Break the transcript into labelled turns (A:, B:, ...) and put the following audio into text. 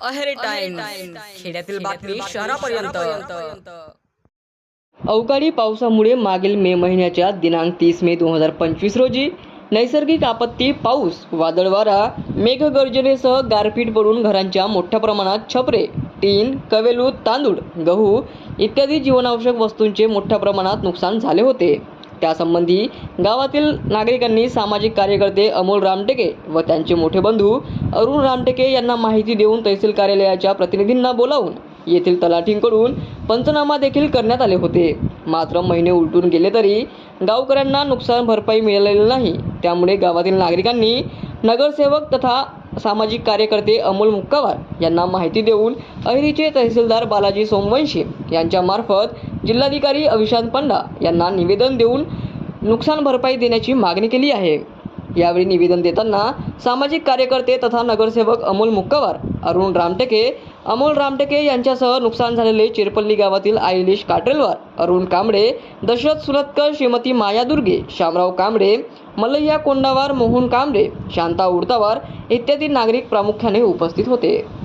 A: Aheri time खेड्यातील बातमी शहरापर्यंत.
B: अवकाळी पावसामुळे मागील मे महिन्याच्या दिनांक तीस मे दोन हजार पंचवीस रोजी नैसर्गिक आपत्ती पाऊस वादळ वारा मेघगर्जनेसह गारपीट पडून घरांच्या मोठ्या प्रमाणात छपरे टीन कवेलू तांदूळ गहू इत्यादी जीवनावश्यक वस्तूंचे मोठ्या प्रमाणात नुकसान झाले होते. त्यासंबंधी गावातील नागरिकांनी सामाजिक कार्यकर्ते अमोल रामटेके व त्यांचे मोठे बंधू अरुण रामटेके यांना माहिती देऊन तहसील कार्यालयाच्या प्रतिनिधींना बोलावून येथील तलाठींकडून पंचनामा देखील करण्यात आले होते. मात्र महिने उलटून गेले तरी गावकऱ्यांना नुकसान भरपाई मिळालेली नाही. त्यामुळे गावातील नागरिकांनी नगरसेवक तथा सामाजिक कार्यकर्ते अमोल मुक्कावार यांना माहिती देऊन अहिरीचे तहसीलदार बालाजी सोमवंशी यांच्यामार्फत जिल्हाधिकारी अविशांत पंडा यांना निवेदन देऊन नुकसान भरपाई देण्याची मागणी केली आहे. यावेळी निवेदन देताना सामाजिक कार्यकर्ते तथा नगरसेवक अमोल मुक्कावार अरुण रामटेके अमोल रामटेके यांच्यासह नुकसान झालेले चिरपल्ली गावातील आयलिश काटरेलवार अरुण कांबळे दशरथ सुलतकर श्रीमती माया दुर्गे शामराव कांबळे मल्लय्या कोंडावार मोहन कांबळे शांता उडतावार इत्यादी नागरिक प्रामुख्याने उपस्थित होते.